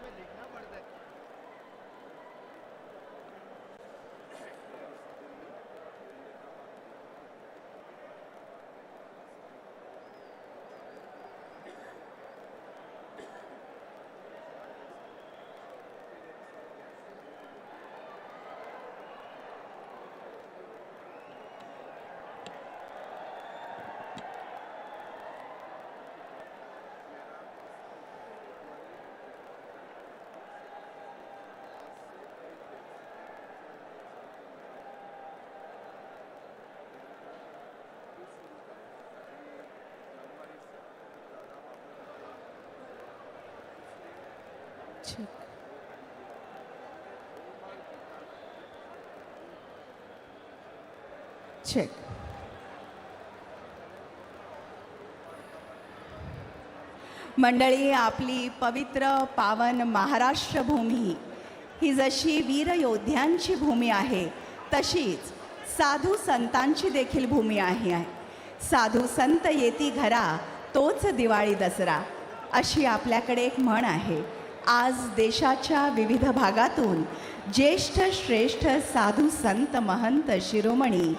Medley. Check. Check. मंडळी आपली पवित्र पावन महाराष्ट्र भूमी ही जशी वीर योद्ध्यांची भूमी आहे तशीच साधू संतांची देखील भूमी आहे साधू संत येती घरा तोच दिवाळी दसरा अशी आपल्याकडे एक म्हण आहे आज देशाच्या विविध भागातून ज्येष्ठ श्रेष्ठ साधू संत महंत शिरोमणी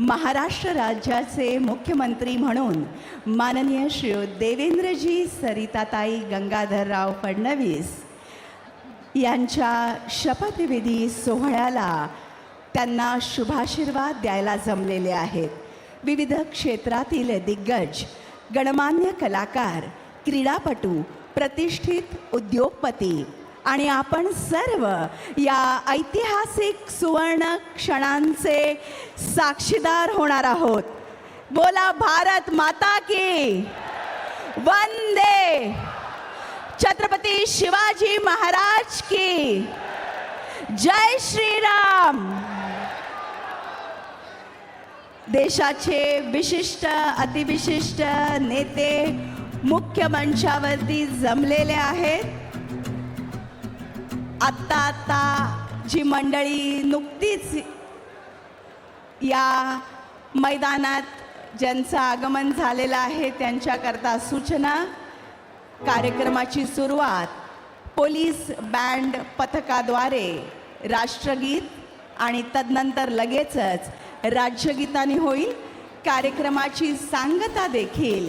महाराष्ट्र राज्याचे मुख्यमंत्री म्हणून माननीय श्री देवेंद्रजी सरिताताई गंगाधरराव फडणवीस यांच्या शपथविधी सोहळ्याला त्यांना शुभाशीर्वाद द्यायला जमलेले आहेत. विविध क्षेत्रातील दिग्गज गणमान्य कलाकार क्रीडापटू प्रतिष्ठित उद्योगपती. आणि आपण सर्व या ऐतिहासिक सुवर्ण क्षणांचे साक्षीदार होणार आहोत. बोला भारत माता की. वंदे. छत्रपती शिवाजी महाराज की. जय श्रीराम. देशाचे विशिष्ट अतिविशिष्ट नेते मुख्य मंचावरती जमलेले आहेत. आत्ता आत्ता जी मंडळी नुकतीच या मैदानात ज्यांचं आगमन झालेलं आहे त्यांच्याकरता सूचना कार्यक्रमाची सुरुवात पोलीस बँड पथकाद्वारे राष्ट्रगीत आणि तदनंतर लगेचच राज्यगीताने होईल. कार्यक्रमाची सांगता देखील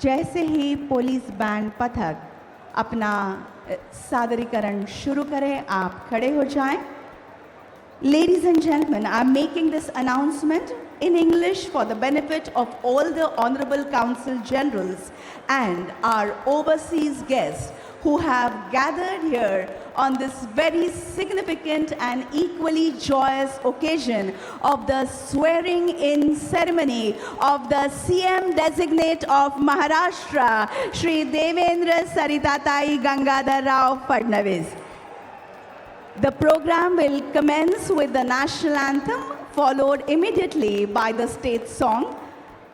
जैसे ही पुलिस बैंड पथक अपना अ, सादरीकरण शुरू करें आप खड़े हो जाएं Ladies and gentlemen, I'm making this announcement in English for the benefit of all the Honorable Council Generals and our overseas guests who have gathered here on this very significant and equally joyous occasion of the swearing in ceremony of the CM designate of Maharashtra, Shri Devendra Saritatai Gangadhar Rao Fadnavis. The program will commence with the national anthem, followed immediately by the state song.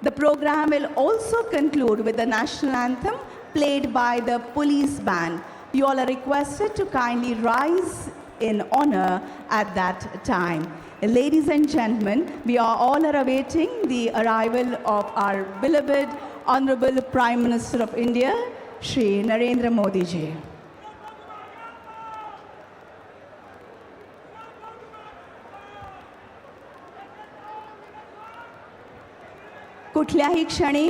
The program will also conclude with the national anthem played by the police band. You all are requested to kindly rise in honor at that time. Ladies and gentlemen, we are all are awaiting the arrival of our beloved Honorable Prime Minister of India, Shri Narendra Modi ji. कुठल्याही क्षणी